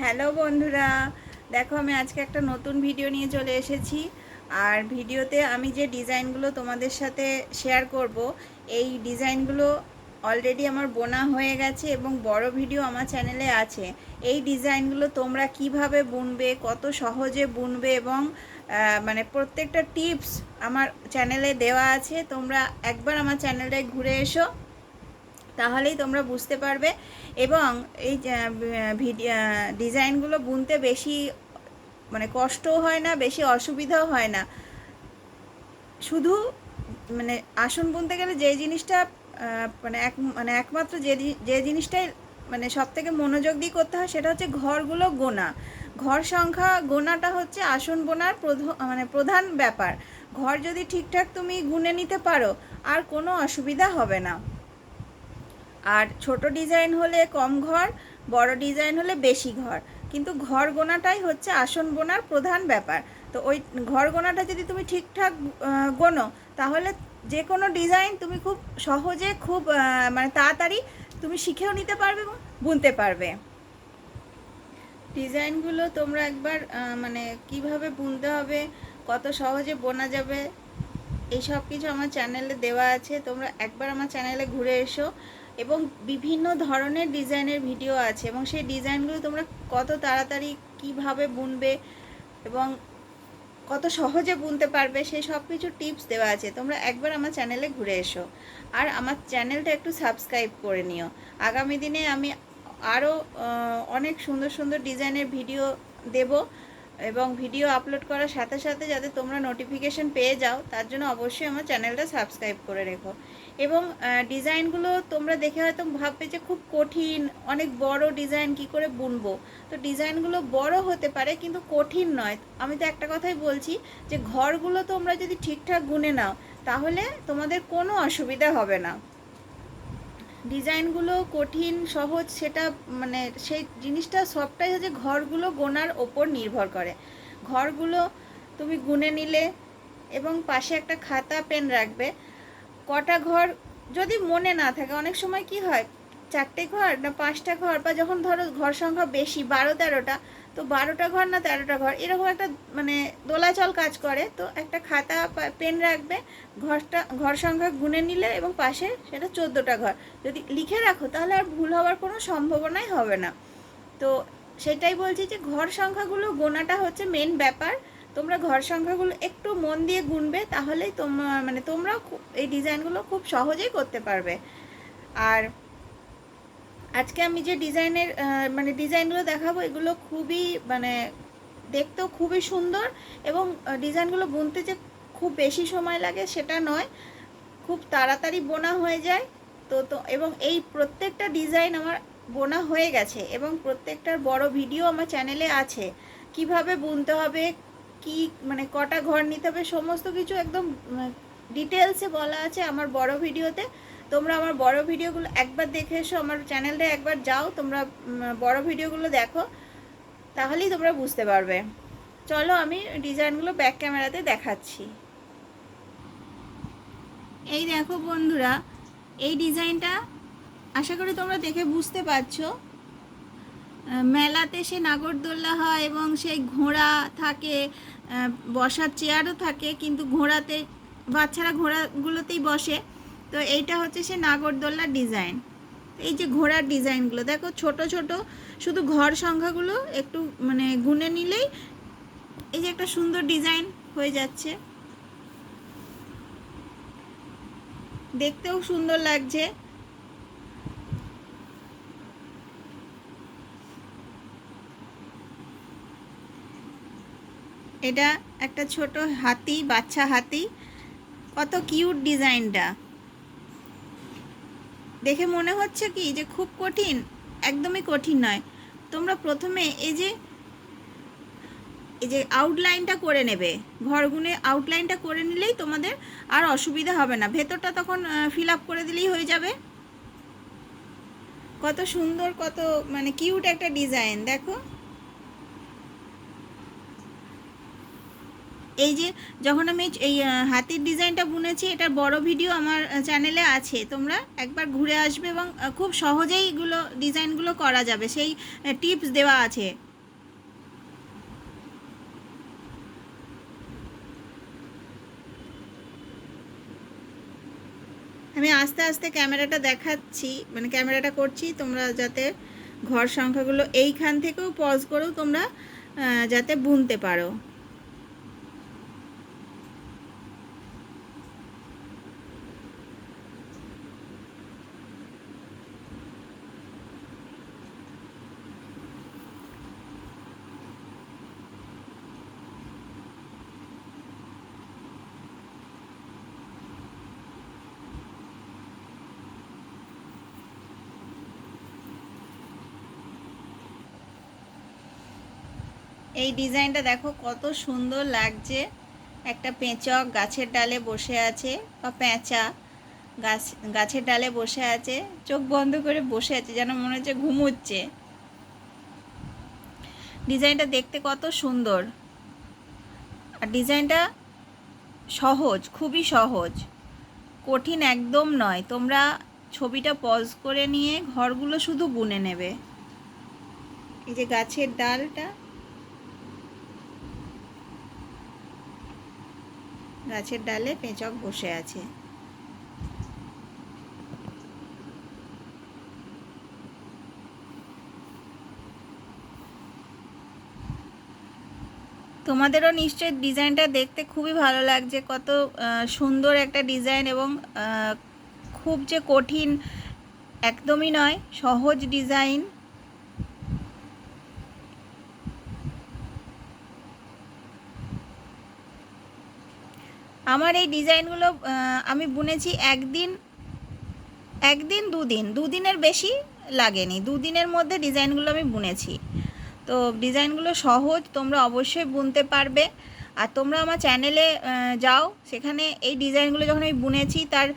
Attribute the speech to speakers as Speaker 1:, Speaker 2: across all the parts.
Speaker 1: Hello বন্ধুরা, দেখো আমি আজকে একটা নতুন ভিডিও নিয়ে চলে এসেছি। আর ভিডিওতে আমি যে ডিজাইনগুলো তোমাদের সাথে শেয়ার করব, এই ডিজাইনগুলো অলরেডি আমার বোনা হয়ে গেছে এবং বড় ভিডিও আমার চ্যানেলে আছে। এই ডিজাইনগুলো তোমরা কীভাবে বুনবে, কত সহজে বুনবে এবং মানে প্রত্যেকটা টিপস আমার চ্যানেলে দেওয়া আছে। তোমরা একবার আমার চ্যানেলটায় ঘুরে এসো। তাহলেই তোমরা বুঝতে পারবে। এবং এই ডিজাইনগুলো বুনতে বেশি মানে কষ্টও হয় না, বেশি অসুবিধাও হয় না। শুধু মানে আসন বুনতে গেলে যে জিনিসটা মানে এক মানে একমাত্র যে যে জিনিসটাই মানে সব থেকে মনোযোগ দিয়ে করতে হয় সেটা হচ্ছে ঘরগুলো গোনা। ঘর সংখ্যা গোনাটা হচ্ছে আসন বোনার মানে প্রধান ব্যাপার। ঘর যদি ঠিকঠাক তুমি গুনে নিতে পারো, আর কোনো অসুবিধা হবে না। আর ছোট ডিজাইন হলে কম ঘর, বড় ডিজাইন হলে বেশি ঘর। কিন্তু ঘর গোনাটাই হচ্ছে আসন বোনার প্রধান ব্যাপার। তো ওই ঘর গোনাটা যদি তুমি ঠিকঠাক গোনো, তাহলে যে কোনো ডিজাইন তুমি খুব সহজে, খুব মানে তাড়াতাড়ি তুমি শিখেও নিতে পারবে এবং বুনতে পারবে। ডিজাইনগুলো তোমরা একবার মানে কীভাবে বুনতে হবে, কত সহজে বোনা যাবে, এই সব কিছু আমার চ্যানেলে দেওয়া আছে। তোমরা একবার আমার চ্যানেলে ঘুরে এসো। এবং বিভিন্ন ধরনের ডিজাইনের ভিডিও আছে এবং সেই ডিজাইনগুলো তোমরা কত তাড়াতাড়ি কীভাবে বুনবে এবং কত সহজে বুনতে পারবে, সেই সব কিছু টিপস দেওয়া আছে। তোমরা একবার আমার চ্যানেলে ঘুরে এসো। আর আমার চ্যানেলটা একটু সাবস্ক্রাইব করে নিও। আগামী দিনে আমি আরও অনেক সুন্দর সুন্দর ডিজাইনের ভিডিও দেব। এবং ভিডিও আপলোড করার সাথে সাথে যাতে তোমরা নোটিফিকেশন পেয়ে যাও, তার জন্য অবশ্যই আমার চ্যানেলটা সাবস্ক্রাইব করে রেখো। এবং ডিজাইনগুলো তোমরা দেখে হয়তো ভাববে যে খুব কঠিন, অনেক বড় ডিজাইন কি করে বুনবো? তো ডিজাইনগুলো বড় হতে পারে কিন্তু কঠিন নয়। আমি তো একটা কথাই বলছি যে ঘরগুলো তোমরা যদি ঠিকঠাক গুনে নাও, তাহলে তোমাদের কোনো অসুবিধা হবে না। ডিজাইনগুলো কঠিন, সহজ, সেটা মানে সেই জিনিসটা সবটাই হচ্ছে ঘরগুলো গোনার ওপর নির্ভর করে। ঘরগুলো তুমি গুনে নিলে এবং পাশে একটা খাতা, পেন রাখবে। কটা ঘর যদি মনে না থাকে, অনেক সময় কি হয়, চারটে ঘর না পাঁচটা ঘর বা যখন ধরো ঘর সংখ্যা বেশি, বারো তেরোটা তো বারোটা ঘর না তেরোটা ঘর? এরকম একটা মানে দোলাচল কাজ করে, তো একটা খাতা পেন রাখবে, ঘরটা, ঘর সংখ্যা গুনে নিলে এবং পাশে সেটা চোদ্দোটা ঘর। যদি লিখে রাখো, তাহলে আর ভুল হওয়ার কোনো সম্ভাবনাই হবে না। তো সেটাই বলছি যে ঘর সংখ্যাগুলো গোনাটা হচ্ছে মেন ব্যাপার। তোমরা ঘর সংখ্যাগুলো একটু মন দিয়ে গুনবে, তাহলেই তোমরা মানে তোমরাও এই ডিজাইনগুলো খুব সহজেই করতে পারবে। আর আজকে আমি যে ডিজাইনের মানে ডিজাইনগুলো দেখাবো, এগুলো খুবই মানে দেখতেও খুবই সুন্দর এবং ডিজাইনগুলো বুনতে যে খুব বেশি সময় লাগে সেটা নয়, খুব তাড়াতাড়ি বোনা হয়ে যায়। তো তো, এবং এই প্রত্যেকটা ডিজাইন আমার বোনা হয়ে গেছে এবং প্রত্যেকটার বড় ভিডিও আমার চ্যানেলে আছে। কীভাবে বুনতে হবে, কি মানে কটা ঘর নিতে হবে, সমস্ত কিছু একদম ডিটেলসে বলা আছে আমার বড় ভিডিওতে। তোমরা আমার বড় ভিডিওগুলো একবার দেখে এসো, আমার চ্যানেলটা একবার যাও, তোমরা বড় ভিডিওগুলো দেখো, তাহলেই তোমরা বুঝতে পারবে। চলো আমি ডিজাইনগুলো ব্যাক ক্যামেরাতে দেখাচ্ছি। এই দেখো বন্ধুরা, এই ডিজাইনটা আশা করি তোমরা দেখে বুঝতে পারছ। মেলাতে সে নাগরদোল্লা হয় এবং সেই ঘোড়া থাকে বসার চেয়ারও থাকে, কিন্তু ঘোড়াতে, বাচ্চারা ঘোড়াগুলোতেই বসে। তো এইটা হচ্ছে সে নাগরদোল্লার ডিজাইন। এই যে ঘোড়ার ডিজাইনগুলো, দেখো ছোট ছোট, শুধু ঘর সংখ্যাগুলো একটু মানে গুনে নিলেই এই যে একটা সুন্দর ডিজাইন হয়ে যাচ্ছে। দেখতেও সুন্দর লাগছে। এটা একটা ছোট হাতি, বাচ্চা হাতি। কত কিউট ডিজাইনটা। দেখে মনে হচ্ছে কি যে খুব কঠিন, একদমই কঠিন নয়। তোমরা প্রথমে এই যে এই যে আউটলাইনটা করে নেবে। ঘরগুনে আউটলাইনটা করে নিলেই তোমাদের আর অসুবিধা হবে না। ভেতরটা তখন ফিল আপ করে দিলেই হয়ে যাবে। কত সুন্দর, কত মানে কিউট একটা ডিজাইন দেখো। এই যে যখন আমি এই হাতির ডিজাইনটা বুনেছি, এটার বড় ভিডিও আমার চ্যানেলে আছে। তোমরা একবার ঘুরে আসবে এবং খুব সহজেই এগুলো, ডিজাইনগুলো করা যাবে। সেই টিপস দেওয়া আছে। আমি আস্তে আস্তে ক্যামেরাটা দেখাচ্ছি মানে ক্যামেরাটা করছি, তোমরা যাতে ঘর সংখ্যাগুলো এইখান থেকেও পজ করেও তোমরা যাতে বুনতে পারো। এই ডিজাইনটা দেখো কত সুন্দর লাগছে। একটা পেঁচক গাছের ডালে বসে আছে বা পেঁচা গাছ, গাছের ডালে বসে আছে। চোখ বন্ধ করে বসে আছে যেন মনে হচ্ছে ঘুমোচ্ছে। ডিজাইনটা দেখতে কত সুন্দর। আর ডিজাইনটা সহজ, খুবই সহজ। কঠিন একদম নয়। তোমরা ছবিটা পজ করে নিয়ে ঘরগুলো শুধু বুনে নেবে। এই যে গাছের ডালটা। গাছের ডালে পেঁচক বসে আছে। তোমাদেরও নিশ্চয়ই ডিজাইনটা দেখতে খুবই ভালো লাগছে, কত সুন্দর একটা ডিজাইন এবং খুব যে কঠিন একদমই নয়, সহজ ডিজাইন। আমার এই ডিজাইনগুলো আমি বুনেছি একদিন একদিন দুদিন, দুদিনের বেশি লাগেনি। দুদিনের মধ্যে ডিজাইনগুলো আমি বুনেছি। তো ডিজাইনগুলো সহজ, তোমরা অবশ্যই বুনতে পারবে। আর তোমরা আমার চ্যানেলে যাও, সেখানে এই ডিজাইনগুলো যখন আমি বুনেছি, তার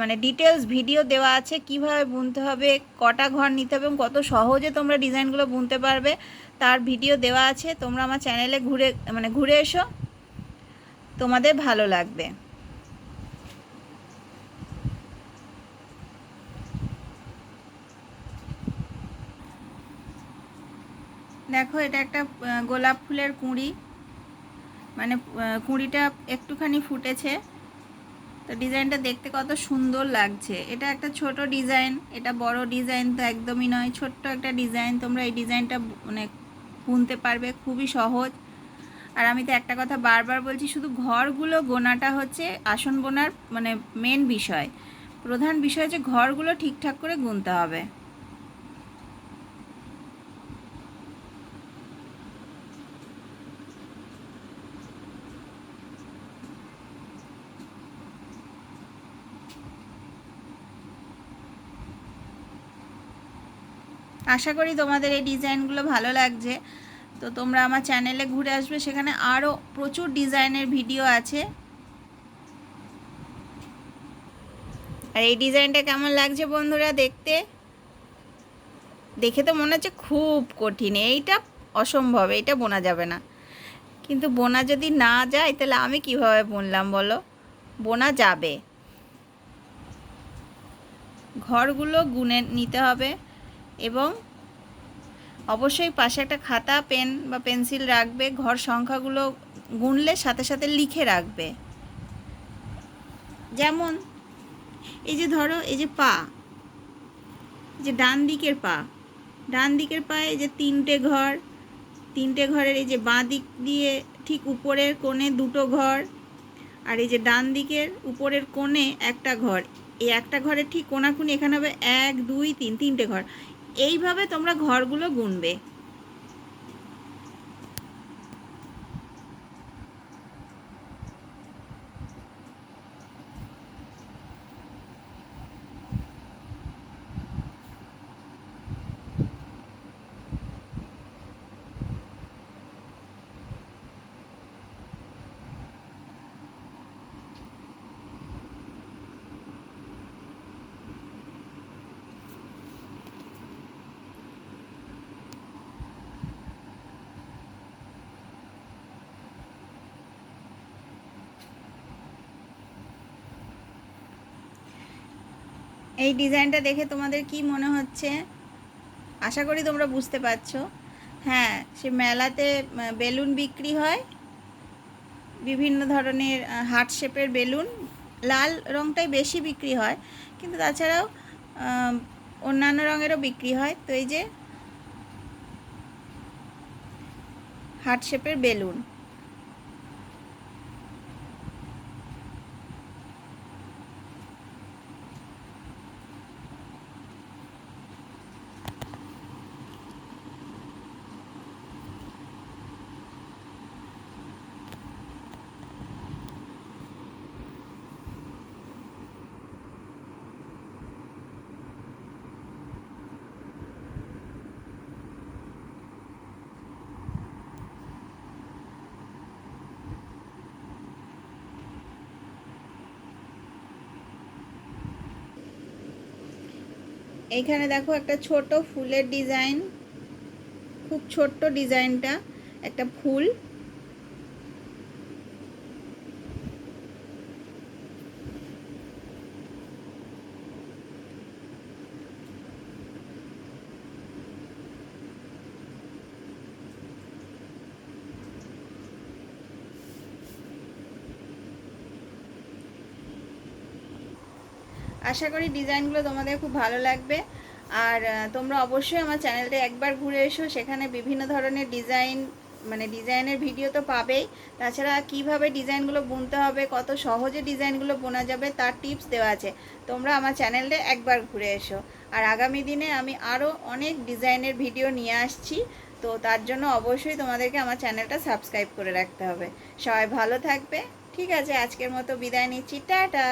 Speaker 1: মানে ডিটেলস ভিডিও দেওয়া আছে, কীভাবে বুনতে হবে, কটা ঘর নিতে হবে, এবং কত সহজে তোমরা ডিজাইনগুলো বুনতে পারবে, তার ভিডিও দেওয়া আছে। তোমরা আমার চ্যানেলে ঘুরে মানে ঘুরে এসো। তোমাদের ভালো লাগবে। দেখো, এটা একটা গোলাপ ফুলের কুঁড়ি। মানে কুঁড়িটা একটুখানি ফুটেছে। তো ডিজাইনটা দেখতে কত সুন্দর লাগছে। এটা একটা ছোট ডিজাইন, এটা বড় ডিজাইন তো একদমই নয়। ছোট্ট একটা ডিজাইন, তোমরা এই ডিজাইনটা মানে বুনতে পারবে। খুবই সহজ। আর আমি তো একটা কথা বারবার বলছি, শুধু ঘরগুলো গোনাটা হচ্ছে আসন বোনার মানে মেন বিষয়। প্রধান বিষয় হচ্ছে ঘরগুলো ঠিকঠাক করে গুনতে হবে। আশা করি তোমাদের এই ডিজাইনগুলো ভালো লাগছে। তো তোমরা আমার চ্যানেলে ঘুরে আসবে, সেখানে আরও প্রচুর ডিজাইনের ভিডিও আছে। আর এই ডিজাইনটা কেমন লাগছে বন্ধুরা দেখতে? দেখে তো মনে হচ্ছে খুব কঠিন, এইটা অসম্ভব, এইটা বোনা যাবে না। কিন্তু বোনা যদি না যায়, তাহলে আমি কীভাবে বুনলাম বলো? বোনা যাবে। ঘরগুলো গুনে নিতে হবে এবং অবশ্যই পাশে একটা খাতা, পেন বা পেন্সিল রাখবে, ঘর সংখ্যাগুলো গুনলে সাথে সাথে লিখে রাখবে। যেমন, এই যে ধরো, এই যে পা যে ডান দিকের পা, ডান দিকের পায়ে যে তিনটে ঘর, তিনটে ঘরের এই যে বাঁ দিক দিয়ে ঠিক উপরের কোণে দুটো ঘর, আর এই যে ডান দিকের উপরের কোণে একটা ঘর, এই একটা ঘরের ঠিক কোনাকুনি এখানে হবে এক, দুই, তিন, তিনটে ঘর। এইভাবে তোমরা ঘরগুলো গুনবে। এই ডিজাইনটা দেখে তোমাদের কি মনে হচ্ছে? আশা করি তোমরা বুঝতে পারছ। হ্যাঁ সে মেলাতে বেলুন বিক্রি হয়। বিভিন্ন ধরনের হার্ট শেপের বেলুন। লাল রঙটাই বেশি বিক্রি হয়। কিন্তু তাছাড়াও অন্যান্য রঙেরও বিক্রি হয়। তো এই যে, হার্ট শেপের বেলুন। এইখানে দেখো একটা ছোট ফুলের ডিজাইন খুব ছোট্ট ডিজাইনটা একটা ফুল। আশা করি ডিজাইনগুলো তোমাদের খুব ভালো লাগবে। আর তোমরা অবশ্যই আমার চ্যানেলটা একবার ঘুরে এসো, সেখানে বিভিন্ন ধরনের ডিজাইন মানে ডিজাইনের ভিডিও তো পাবেই। তাছাড়া কীভাবে ডিজাইনগুলো বুনতে হবে, কত সহজে ডিজাইনগুলো বোনা যাবে তার টিপস দেওয়া আছে। তোমরা আমার চ্যানেলটা একবার ঘুরে এসো। আর আগামী দিনে আমি আরও অনেক ডিজাইনের ভিডিও নিয়ে আসছি, তো তার জন্য অবশ্যই তোমাদেরকে আমার চ্যানেলটা সাবস্ক্রাইব করে রাখতে হবে। সবাই ভালো থাকবে। ঠিক আছে, আজকের মতো বিদায় নিচ্ছি। টাটা!